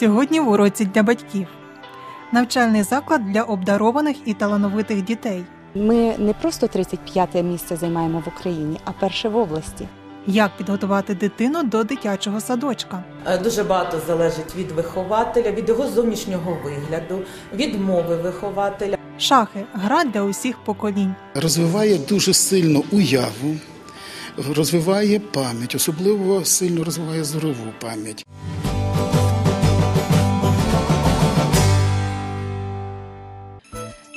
Сьогодні в уроці для батьків. Навчальний заклад для обдарованих і талановитих дітей. Ми не просто 35-те місце займаємо в Україні, а перше в області. Як підготувати дитину до дитячого садочка? Е, Дуже багато залежить від вихователя, від його зовнішнього вигляду, від мови вихователя. Шахи гра для усіх поколінь. розвиває дуже сильно уяву, розвиває пам'ять, особливо сильно розвиває зорову пам'ять.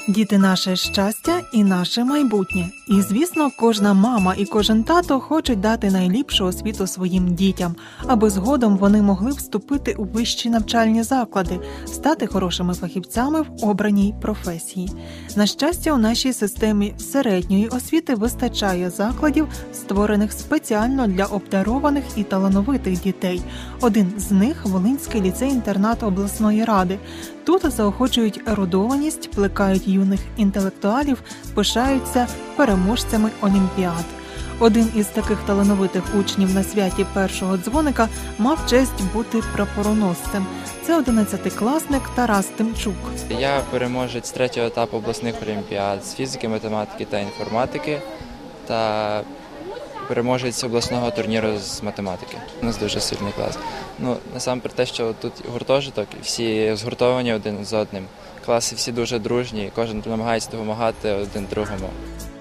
Діти наше щастя і наше майбутнє. І звісно, кожна мама і кожен тато хочуть дати найліпшу освіту своїм дітям, аби згодом вони могли вступити у вищі навчальні заклади, стати хорошими фахівцями в обраній професії. На щастя, у нашій системі середньої освіти вистачає закладів, створених спеціально для обдарованих і талановитих дітей. Один з них Волинський ліцей-інтернат обласної ради. Тут заохочують ерудованість, плекають юних інтелектуалів, пишаються переможцями олімпіад. Один із таких талановитих учнів на святі першого дзвоника мав честь бути прапороносцем. Це 11-класник Тарас Тимчук. Я переможець третього етапу обласних олімпіад з фізики, математики та інформатики та переможець обласного турніру з математики. У нас дуже сильний клас. Ну насамперед те, що тут гуртожиток, всі згуртовані один з одним. Класи всі дуже дружні, кожен намагається допомагати один другому.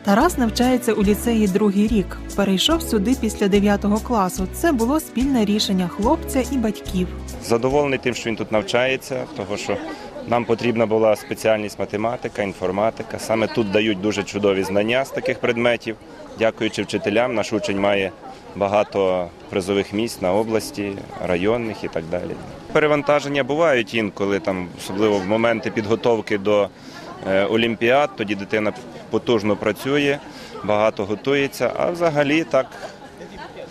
Тарас навчається у ліцеї другий рік. Перейшов сюди після 9 класу. Це було спільне рішення хлопця і батьків. Задоволений тим, що він тут навчається, тому що нам потрібна була спеціальність математика, інформатика. Саме тут дають дуже чудові знання з таких предметів. Дякуючи вчителям, наш учень має багато призових місць на області, районних і так далі. Перевантаження бувають інколи, там, особливо в моменти підготовки до е, олімпіад, тоді дитина потужно працює, багато готується, а взагалі так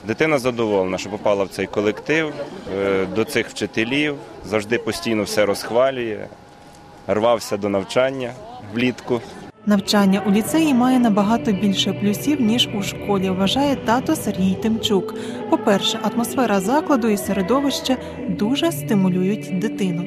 Дитина задоволена, що попала в цей колектив, е, до цих вчителів, завжди постійно все розхвалює, рвався до навчання влітку. Навчання у ліцеї має набагато більше плюсів ніж у школі. Вважає тато Сергій Тимчук. По-перше, атмосфера закладу і середовище дуже стимулюють дитину.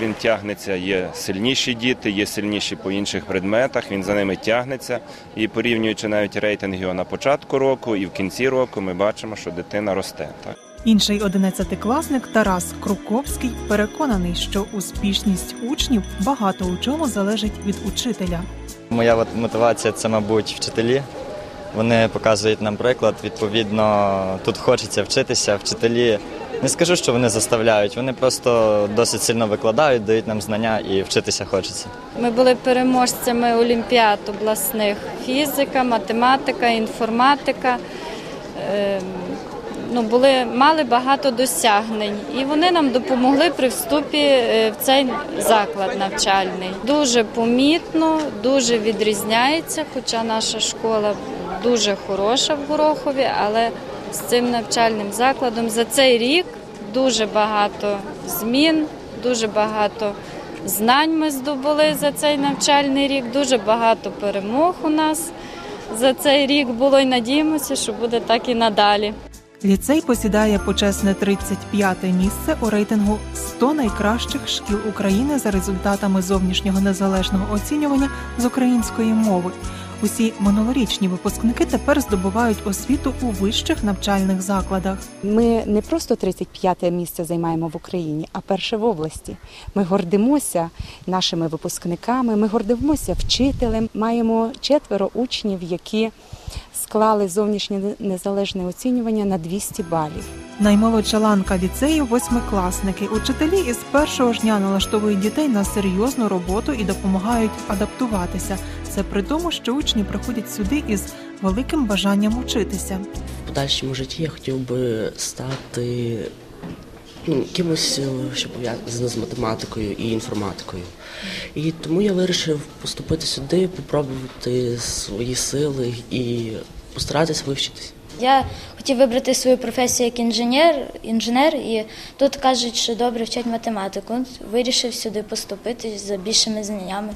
Він тягнеться, є сильніші діти, є сильніші по інших предметах. Він за ними тягнеться. І порівнюючи навіть рейтинг його на початку року і в кінці року, ми бачимо, що дитина росте. Так. Інший одинадцятикласник Тарас Круковський переконаний, що успішність учнів багато у чому залежить від учителя. Моя мотивація це, мабуть, вчителі. Вони показують нам приклад. Відповідно, тут хочеться вчитися. Вчителі не скажу, що вони заставляють, вони просто досить сильно викладають, дають нам знання і вчитися хочеться. Ми були переможцями олімпіад обласних фізика, математика, інформатика. Ну, були, мали багато досягнень, і вони нам допомогли при вступі е, в цей заклад навчальний. Дуже помітно, дуже відрізняється, хоча наша школа дуже хороша в Горохові, але з цим навчальним закладом за цей рік дуже багато змін, дуже багато знань ми здобули за цей навчальний рік, дуже багато перемог у нас за цей рік було і надіємося, що буде так і надалі. Ліцей посідає почесне 35-те місце у рейтингу 100 найкращих шкіл України за результатами зовнішнього незалежного оцінювання з української мови. Усі минулорічні випускники тепер здобувають освіту у вищих навчальних закладах. Ми не просто 35-те місце займаємо в Україні, а перше в області. Ми гордимося нашими випускниками, ми гордимося вчителем. Маємо четверо учнів, які склали зовнішнє незалежне оцінювання на 200 балів. Наймолодша ланка ліцею восьмикласники. Учителі із першого ж дня налаштовують дітей на серйозну роботу і допомагають адаптуватися. Це при тому, що учні приходять сюди із великим бажанням учитися. В подальшому житті я хотів би стати ну, кимось, е, що пов'язано з математикою і інформатикою. І тому я вирішив поступити сюди, попробувати свої сили і постаратися вивчитись. Я хотів вибрати свою професію як інженер, інженер, і тут кажуть, що добре вчать математику. Вирішив сюди поступити за більшими знаннями.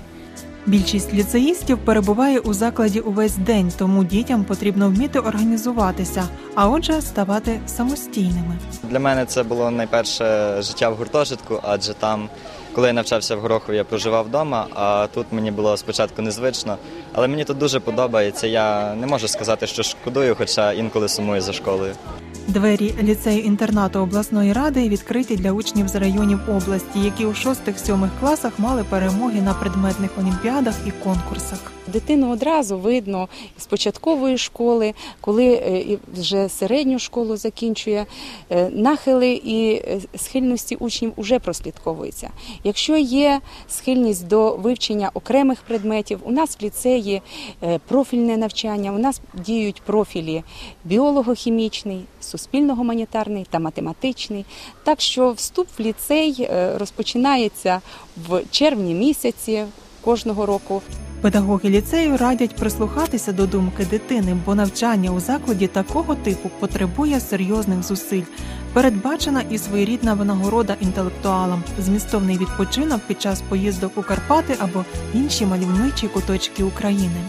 Більшість ліцеїстів перебуває у закладі увесь день, тому дітям потрібно вміти організуватися, а отже, ставати самостійними. Для мене це було найперше життя в гуртожитку, адже там, коли я навчався в Горохові, я проживав вдома, а тут мені було спочатку незвично. Але мені тут дуже подобається. Я не можу сказати, що шкодую, хоча інколи сумую за школою. Двері ліцею-інтернату обласної ради відкриті для учнів з районів області, які у 6-7 класах мали перемоги на предметних олімпіадах і конкурсах. Дитину одразу видно з початкової школи, коли е, вже середню школу закінчує, е, нахили і е, схильності учнів вже прослідковуються. Якщо є схильність до вивчення окремих предметів, у нас в ліцеї профільне навчання, у нас діють профілі біолого-хімічний, суспільно-гуманітарний та математичний. Так що вступ в ліцей розпочинається в червні місяці кожного року. Педагоги ліцею радять прислухатися до думки дитини, бо навчання у закладі такого типу потребує серйозних зусиль. Передбачена і своєрідна винагорода інтелектуалам, змістовний відпочинок під час поїздок у Карпати або інші мальовничі куточки України.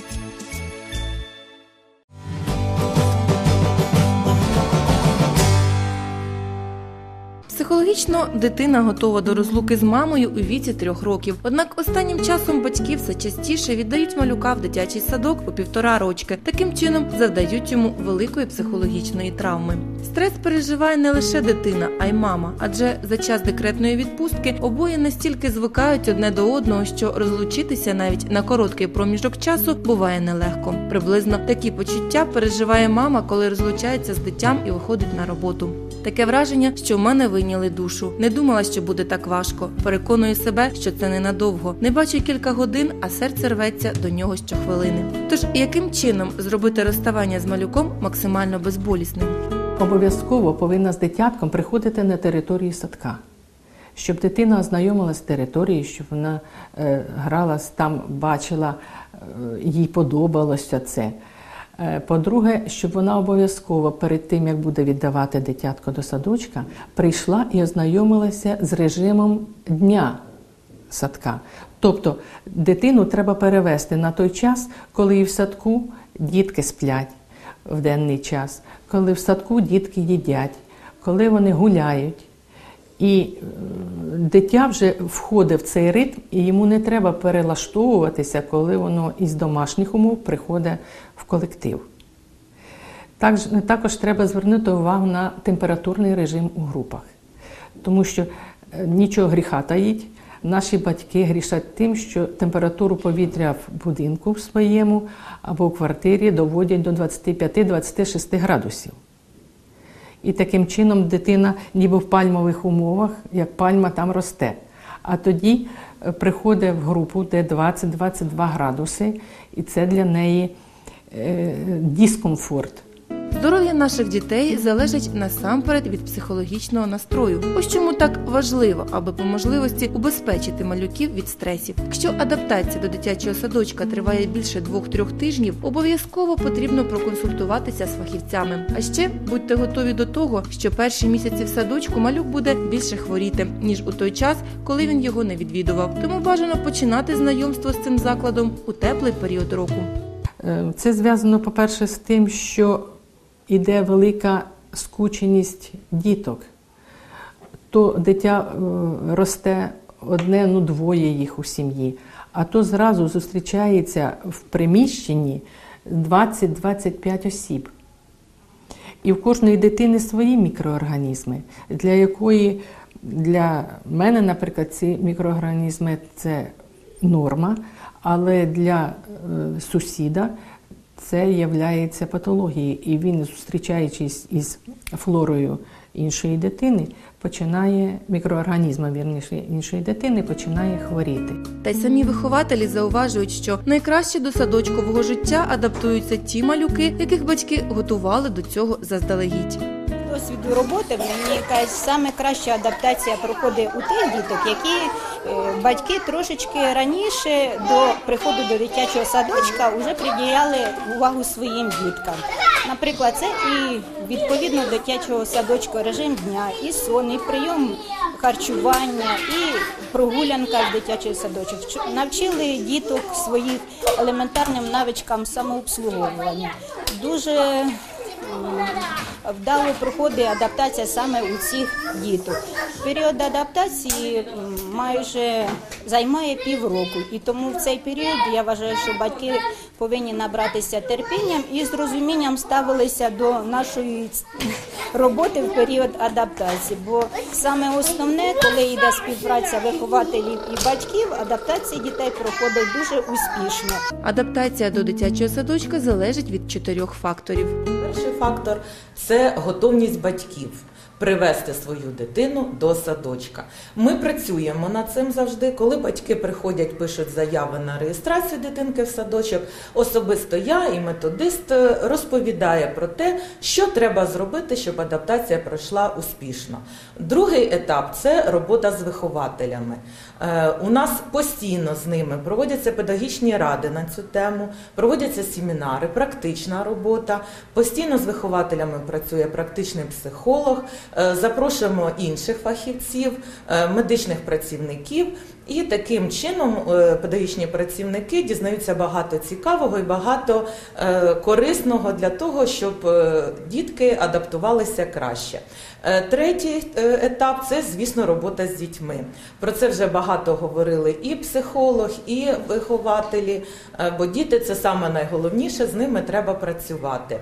Психологічно дитина готова до розлуки з мамою у віці трьох років. Однак останнім часом батьки все частіше віддають малюка в дитячий садок по півтора рочки. Таким чином завдають йому великої психологічної травми. Стрес переживає не лише дитина, а й мама, адже за час декретної відпустки обоє настільки звикають одне до одного, що розлучитися навіть на короткий проміжок часу буває нелегко. Приблизно такі почуття переживає мама, коли розлучається з дитям і виходить на роботу. Таке враження, що в мене вийняли душу. Не думала, що буде так важко. Переконую себе, що це ненадовго. Не бачу кілька годин, а серце рветься до нього щохвилини. Тож яким чином зробити розставання з малюком максимально безболісним? Обов'язково повинна з дитятком приходити на територію садка, щоб дитина ознайомилася з територією, щоб вона е, грала там, бачила, е, їй подобалося це. Е, По-друге, щоб вона обов'язково перед тим, як буде віддавати дитятко до садочка, прийшла і ознайомилася з режимом дня садка. Тобто дитину треба перевести на той час, коли і в садку дітки сплять в денний час, коли в садку дітки їдять, коли вони гуляють. І е, дитя вже входить в цей ритм, і йому не треба перелаштовуватися, коли воно із домашніх умов приходить в колектив. Також, також треба звернути увагу на температурний режим у групах, тому що е, нічого гріха таїть. Наші батьки грішать тим, що температуру повітря в будинку в своєму або в квартирі доводять до 25-26 градусів. І таким чином дитина ніби в пальмових умовах, як пальма там росте. А тоді е, приходить в групу, де 20-22 градуси, і це для неї е, дискомфорт. Здоров'я наших дітей залежить насамперед від психологічного настрою. Ось чому так важливо, аби по можливості убезпечити малюків від стресів. Якщо адаптація до дитячого садочка триває більше двох-трьох тижнів, обов'язково потрібно проконсультуватися з фахівцями. А ще будьте готові до того, що перші місяці в садочку малюк буде більше хворіти ніж у той час, коли він його не відвідував. Тому бажано починати знайомство з цим закладом у теплий період року. Е, Це зв'язано, по-перше, з тим, що іде велика скученість діток. То дитя е, росте одне, ну двоє їх у сім'ї, а то зразу зустрічається в приміщенні 20-25 осіб. І в кожної дитини свої мікроорганізми, для якої для мене, наприклад, ці мікроорганізми це норма, але для е, сусіда це є патологією. І він, зустрічаючись із флорою іншої дитини, починає мікроорганізма вірніше іншої дитини, починає хворіти. Та й самі вихователі зауважують, що найкраще до садочкового життя адаптуються ті малюки, яких батьки готували до цього заздалегідь. Досвіду роботи мені якась саме краща адаптація проходить у тих діток, які е, батьки трошечки раніше до приходу до дитячого садочка вже приділяли увагу своїм діткам. Наприклад, це і відповідно дитячого садочку режим дня, і сон, і прийом харчування, і прогулянка в дитячий садочок. Навчили діток своїх елементарним навичкам самообслуговування. Дуже вдало проходить адаптація саме у цих діток. Період адаптації майже займає півроку, і тому в цей період я вважаю, що батьки повинні набратися терпінням і з розумінням ставилися до нашої роботи в період адаптації. Бо саме основне, коли йде співпраця вихователів і батьків, адаптація дітей проходить дуже успішно. Адаптація до дитячого садочка залежить від чотирьох факторів. Перший фактор це готовність батьків. Привести свою дитину до садочка. Ми працюємо над цим завжди. Коли батьки приходять, пишуть заяви на реєстрацію дитинки в садочок. Особисто я і методист е, розповідає про те, що треба зробити, щоб адаптація пройшла успішно. Другий етап це робота з вихователями. Е, У нас постійно з ними проводяться педагогічні ради на цю тему, проводяться семінари, практична робота. Постійно з вихователями працює практичний психолог. Е, Запрошуємо інших фахівців, е, медичних працівників. І таким чином педагогічні працівники дізнаються багато цікавого і багато корисного для того, щоб дітки адаптувалися краще. Е, Третій е, етап це, звісно, робота з дітьми. Про це вже багато говорили і психолог, і вихователі, е, бо діти це саме найголовніше, з ними треба працювати.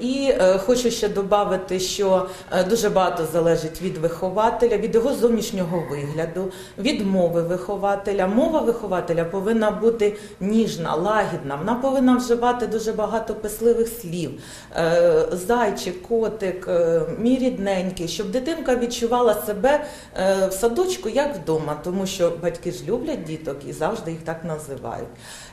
І хочу ще додати, що дуже багато залежить від вихователя, від його зовнішнього вигляду, від мови вихователя. Мова вихователя повинна бути ніжна, лагідна. Вона повинна вживати дуже багато писливих слів. Зайчик, котик, мій рідненький, щоб дитинка відчувала себе е, в садочку як вдома, тому що батьки ж люблять діток і завжди їх так називають.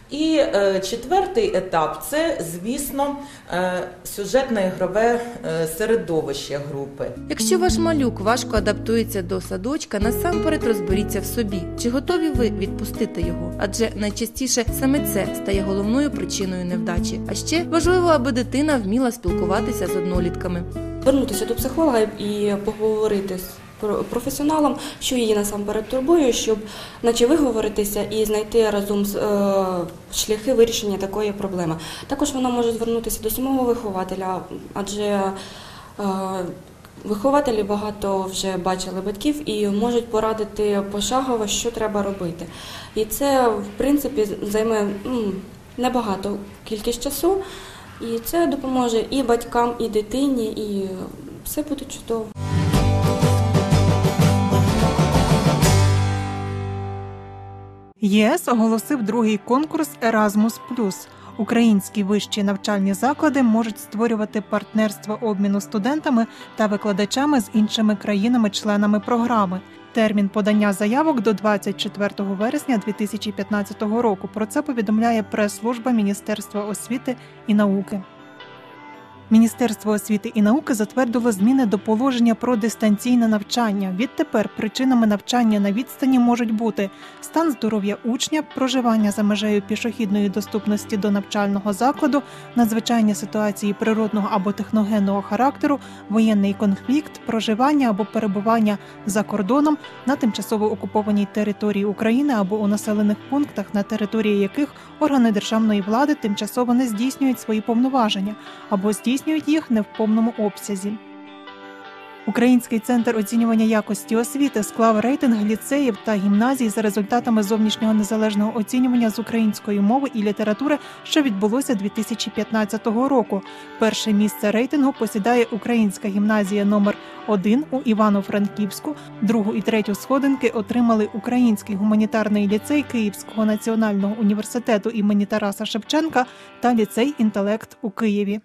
І е, четвертий етап це, звісно, е, сюжетно-ігрове е, середовище групи. Якщо ваш малюк важко адаптується до садочка, насамперед розберіться в собі, чи готові ви відпустити його, адже найчастіше саме це стає головною причиною невдачі. А ще важливо, аби дитина вміла спілкуватися з однолітками. Звернутися до психолога і поговорити з про- професіоналом, що її насамперед турбує, щоб наче виговоритися і знайти разом з е, шляхи вирішення такої проблеми. Також вона може звернутися до самого вихователя, адже е, вихователі багато вже бачили батьків і можуть порадити пошагово, що треба робити. І це, в принципі, займе м, небагато кількість часу. І це допоможе і батькам, і дитині, і все буде чудово. ЄС оголосив другий конкурс Erasmus+. Українські вищі навчальні заклади можуть створювати партнерство обміну студентами та викладачами з іншими країнами-членами програми. Термін подання заявок до 24 вересня 2015 року. Про це повідомляє прес-служба Міністерства освіти і науки. Міністерство освіти і науки затвердило зміни до положення про дистанційне навчання. Відтепер причинами навчання на відстані можуть бути стан здоров'я учня, проживання за межею пішохідної доступності до навчального закладу, надзвичайні ситуації природного або техногенного характеру, воєнний конфлікт, проживання або перебування за кордоном на тимчасово окупованій території України або у населених пунктах, на території яких органи державної влади тимчасово не здійснюють свої повноваження або здійснюють їх не в повному обсязі. Український центр оцінювання якості освіти склав рейтинг ліцеїв та гімназій за результатами зовнішнього незалежного оцінювання з української мови і літератури, що відбулося 2015 року. Перше місце рейтингу посідає українська гімназія номер 1 у Івано-Франківську. Другу і третю сходинки отримали Український гуманітарний ліцей Київського національного університету імені Тараса Шевченка та ліцей інтелект у Києві.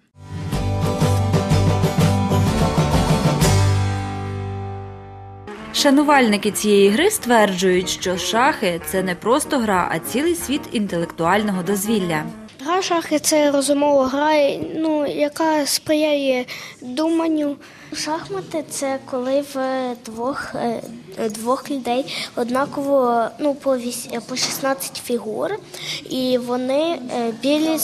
Шанувальники цієї гри стверджують, що шахи це не просто гра, а цілий світ інтелектуального дозвілля. Гра шахи це розумова гра, ну, яка сприяє думанню. Шахмати це коли в двох, е, двох людей однаково ну, по, віс- е, по 16 фігур, і вони е, білі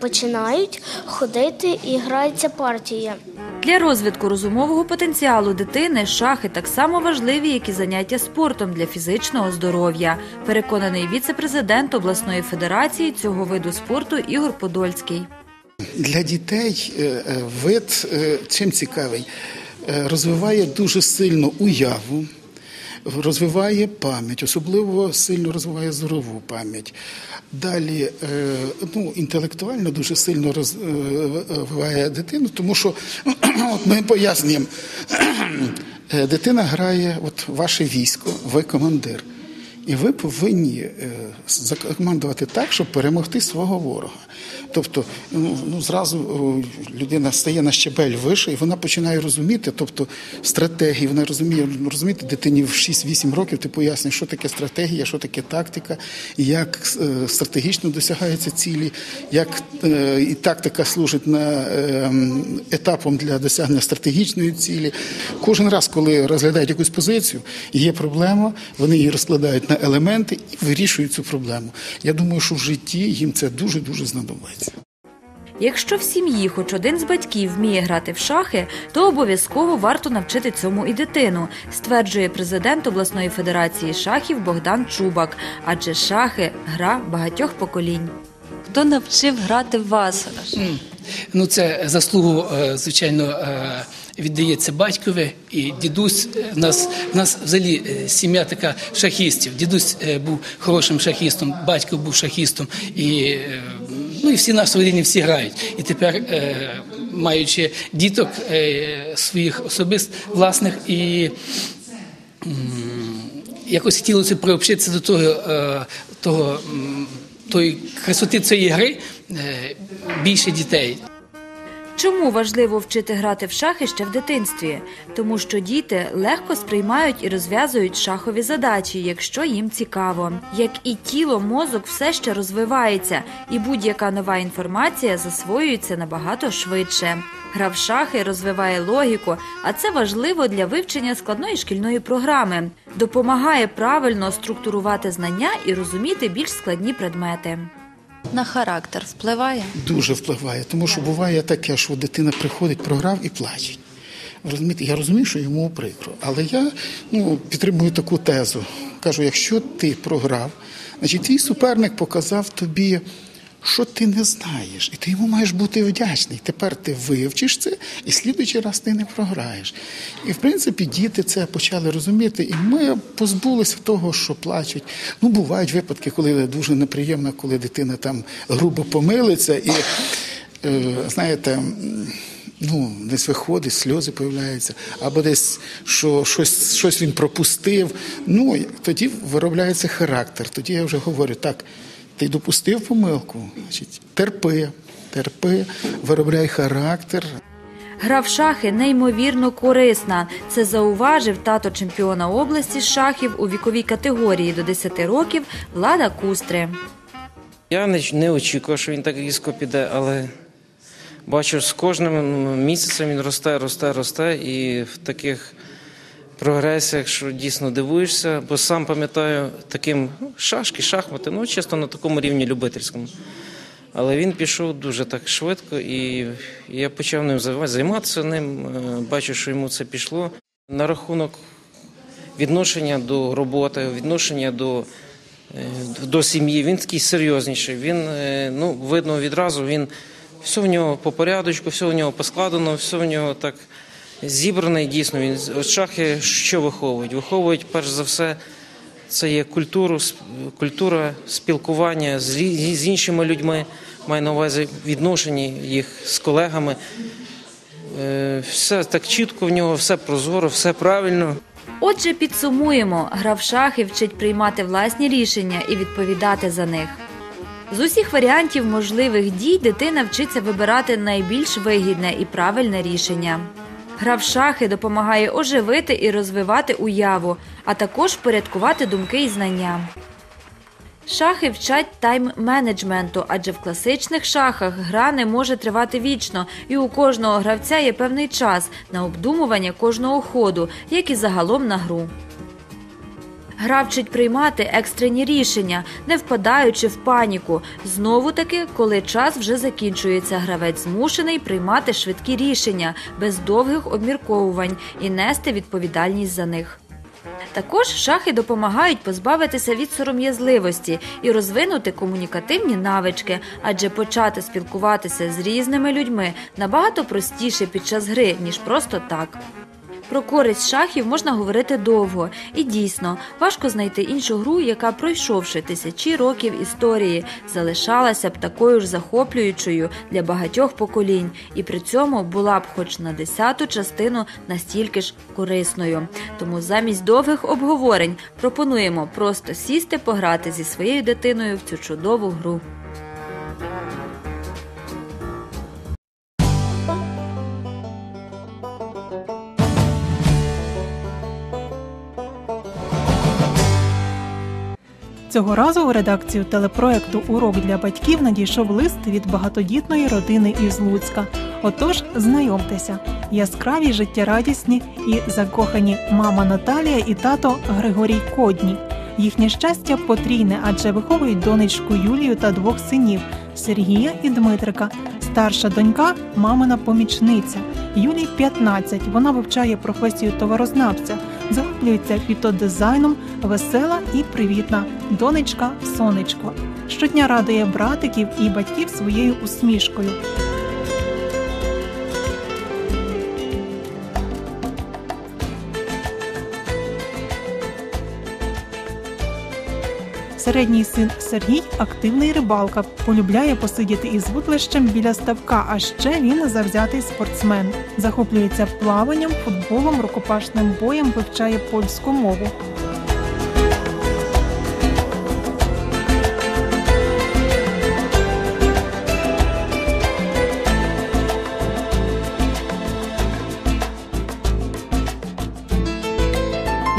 починають ходити і грається партія. Для розвитку розумового потенціалу дитини шахи так само важливі, як і заняття спортом для фізичного здоров'я. Переконаний віце-президент обласної федерації цього виду спорту Ігор Подольський. Для дітей е, е, вид е, чим цікавий, розвиває дуже сильно уяву, розвиває пам'ять, особливо сильно розвиває зорову пам'ять. Далі ну, інтелектуально дуже сильно розвиває дитину, тому що от ми пояснюємо, дитина грає, от ваше військо, ви командир. І ви повинні е, закомандувати так, щоб перемогти свого ворога. Тобто, ну, ну зразу людина стає на щебель вище, і вона починає розуміти, тобто стратегії, вона розуміє, розумієте, дитині в 6-8 років ти пояснюєш, що таке стратегія, що таке тактика, як е, стратегічно досягаються цілі, як е, і тактика служить на е, етапом для досягнення стратегічної цілі. Кожен раз, коли розглядають якусь позицію, є проблема, вони її розкладають на елементи і вирішують цю проблему. Я думаю, що в житті їм це дуже дуже знадобиться. Якщо в сім'ї хоч один з батьків вміє грати в шахи, то обов'язково варто навчити цьому і дитину, стверджує президент обласної федерації шахів Богдан Чубак. Адже шахи гра багатьох поколінь. Хто навчив грати вас? Ну, це заслугу, е, звичайно, е, віддається батькові і дідусь. е, в Нас, в нас взагалі е, сім'я така шахістів. Дідусь е, був хорошим шахістом, батько був шахістом, і, ну, і всі наші рідні всі грають. І тепер, маючи діток своїх особист власних і якось хотілося приобщитися до того, того, тої красоти цієї гри більше дітей. Чому важливо вчити грати в шахи ще в дитинстві? Тому що діти легко сприймають і розв'язують шахові задачі, якщо їм цікаво. Як і тіло, мозок все ще розвивається, і будь-яка нова інформація засвоюється набагато швидше. Гра в шахи розвиває логіку, а це важливо для вивчення складної шкільної програми. Допомагає правильно структурувати знання і розуміти більш складні предмети. На характер впливає? Дуже впливає, тому що буває таке, що дитина приходить, програв і плаче. Розумієте, я розумію, що йому прикро, але я ну, підтримую таку тезу. Кажу, якщо ти програв, значить твій суперник показав тобі, що ти не знаєш, і ти йому маєш бути вдячний. Тепер ти вивчиш це, і слідуючий раз ти не програєш. І в принципі діти це почали розуміти, і ми позбулися того, що плачуть. Ну, бувають випадки, коли дуже неприємно, коли дитина там грубо помилиться, і е, знаєте. Ну, десь виходить, сльози появляються, або десь що щось, щось він пропустив. Ну, тоді виробляється характер. Тоді я вже говорю, так, ти допустив помилку, значить, терпи, терпи, виробляй характер. Гра в шахи неймовірно корисна. Це зауважив тато чемпіона області з шахів у віковій категорії до 10 років Влада Кустри. Я не, не очікував, що він так різко піде, але бачу, з кожним місяцем він росте, росте, росте, і в таких прогресіях, що дійсно дивуєшся, бо сам пам'ятаю таким ну, шашки, шахмати, ну чисто на такому рівні любительському. Але він пішов дуже так швидко, і я почав ним займа- займатися ним. е, Бачу, що йому це пішло. На рахунок відношення до роботи, відношення до, е, до сім'ї. Він такий серйозніший. Він, е, ну, видно відразу, він все в нього по порядочку, все в нього поскладено, все в нього так зібране. Дійсно, він шахи що виховують? Виховують перш за все. Це є культуру, культура спілкування з, з іншими людьми, маю на увазі відношення їх з колегами. Е, Все так чітко в нього, все прозоро, все правильно. Отже, підсумуємо: гра в шахи вчить приймати власні рішення і відповідати за них. З усіх варіантів можливих дій дитина вчиться вибирати найбільш вигідне і правильне рішення. Гра в шахи допомагає оживити і розвивати уяву, а також порядкувати думки і знання. Шахи вчать тайм-менеджменту, адже в класичних шахах гра не може тривати вічно, і у кожного гравця є певний час на обдумування кожного ходу, як і загалом на гру. Гра вчить приймати екстрені рішення, не впадаючи в паніку. Знову таки, коли час вже закінчується, гравець змушений приймати швидкі рішення без довгих обмірковувань і нести відповідальність за них. Також шахи допомагають позбавитися від сором'язливості і розвинути комунікативні навички, адже почати спілкуватися з різними людьми набагато простіше під час гри, ніж просто так. Про користь шахів можна говорити довго, і дійсно важко знайти іншу гру, яка, пройшовши тисячі років історії, залишалася б такою ж захоплюючою для багатьох поколінь, і при цьому була б, хоч на десяту частину, настільки ж корисною. Тому замість довгих обговорень пропонуємо просто сісти пограти зі своєю дитиною в цю чудову гру. Цього разу у редакцію телепроекту Урок для батьків надійшов лист від багатодітної родини із Луцька. Отож, знайомтеся, яскраві, життєрадісні і закохані мама Наталія і тато Григорій Кодні. Їхнє щастя потрійне, адже виховують донечку Юлію та двох синів Сергія і Дмитрика. Старша донька мамина помічниця. Юлій 15. Вона вивчає професію товарознавця, захоплюється фітодизайном, весела і привітна. Донечка сонечко. Щодня радує братиків і батьків своєю усмішкою. Середній син Сергій активний рибалка, полюбляє посидіти із вутлищем біля ставка. А ще він завзятий спортсмен. Захоплюється плаванням, футболом, рукопашним боєм, вивчає польську мову.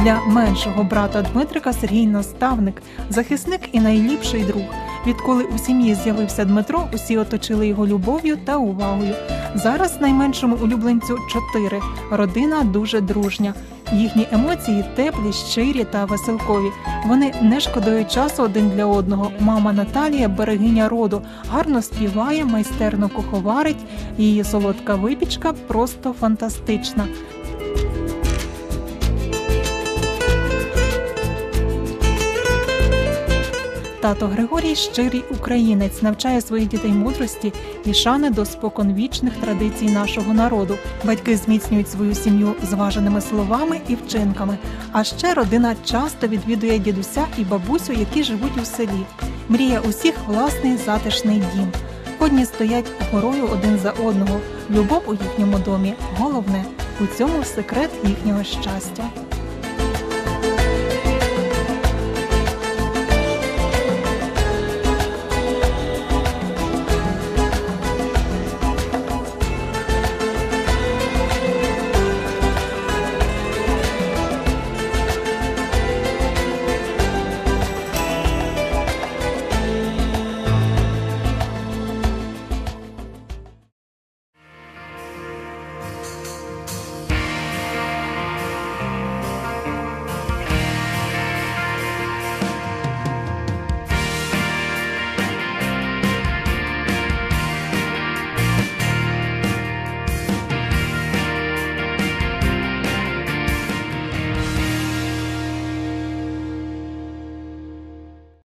Для меншого брата Дмитрика Сергій наставник, захисник і найліпший друг. Відколи у сім'ї з'явився Дмитро, усі оточили його любов'ю та увагою. Зараз найменшому улюбленцю чотири. Родина дуже дружня. Їхні емоції теплі, щирі та веселкові. Вони не шкодують часу один для одного. Мама Наталія, берегиня роду, гарно співає, майстерно куховарить. Її солодка випічка просто фантастична. Тато Григорій щирий українець навчає своїх дітей мудрості і шани до споконвічних традицій нашого народу. Батьки зміцнюють свою сім'ю зваженими словами і вчинками. А ще родина часто відвідує дідуся і бабусю, які живуть у селі. Мріє усіх власний затишний дім. Кодні стоять горою один за одного. Любов у їхньому домі головне у цьому секрет їхнього щастя.